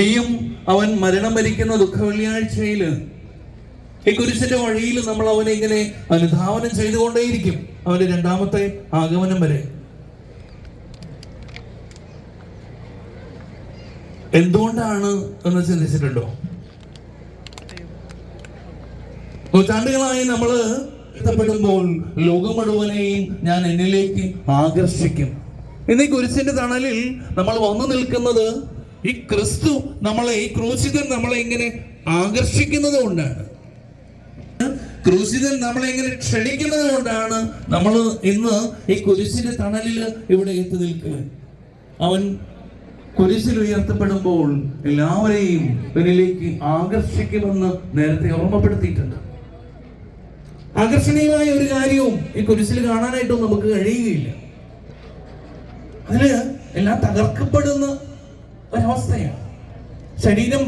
ഇനിയും അവൻ മരണം ഭരിക്കുന്ന ദുഃഖ വെള്ളിയാഴ്ചയിൽ ഈ കുരിശിന്റെ വഴിയിൽ നമ്മൾ അവനെ ഇങ്ങനെ അനുധാവനം ചെയ്തുകൊണ്ടേയിരിക്കും. അവന്റെ രണ്ടാമത്തെ ആഗമനം വരെ. എന്തുകൊണ്ടാണ് എന്ന് ചിന്തിച്ചിട്ടുണ്ടോ? നൂറ്റാണ്ടുകളായി നമ്മൾ ഇഷ്ടപ്പെടുമ്പോൾ ലോകം മുഴുവനെയും ഞാൻ എന്നിലേക്ക് ആകർഷിക്കും. ഇന്ന് ഈ കുരിശിന്റെ തണലിൽ നമ്മൾ വന്നു നിൽക്കുന്നത് ഈ ക്രിസ്തു നമ്മളെ ഈ ക്രൂശിതൻ നമ്മളെ ഇങ്ങനെ ആകർഷിക്കുന്നത് കൊണ്ടാണ്. ക്രൂശിതൻ നമ്മളെ ഇങ്ങനെ ക്ഷണിക്കുന്നത് കൊണ്ടാണ് നമ്മൾ ഇന്ന് ഈ കുരിശിന്റെ തണലിൽ ഇവിടെ എത്തി നിൽക്കുക. അവൻ കുരിശിൽ ഉയർത്തപ്പെടുമ്പോൾ എല്ലാവരെയും എന്നിലേക്ക് ആകർഷിക്കുമെന്ന് നേരത്തെ ഓർമ്മപ്പെടുത്തിയിട്ടുണ്ട്. ആകർഷണീയമായ ഒരു കാര്യവും ഈ കുരിശിൽ കാണാനായിട്ടും നമുക്ക് കഴിയുകയില്ല. അതിൽ എല്ലാം തകർക്കപ്പെടുന്ന ഒരവസ്ഥയാണ്. ശരീരം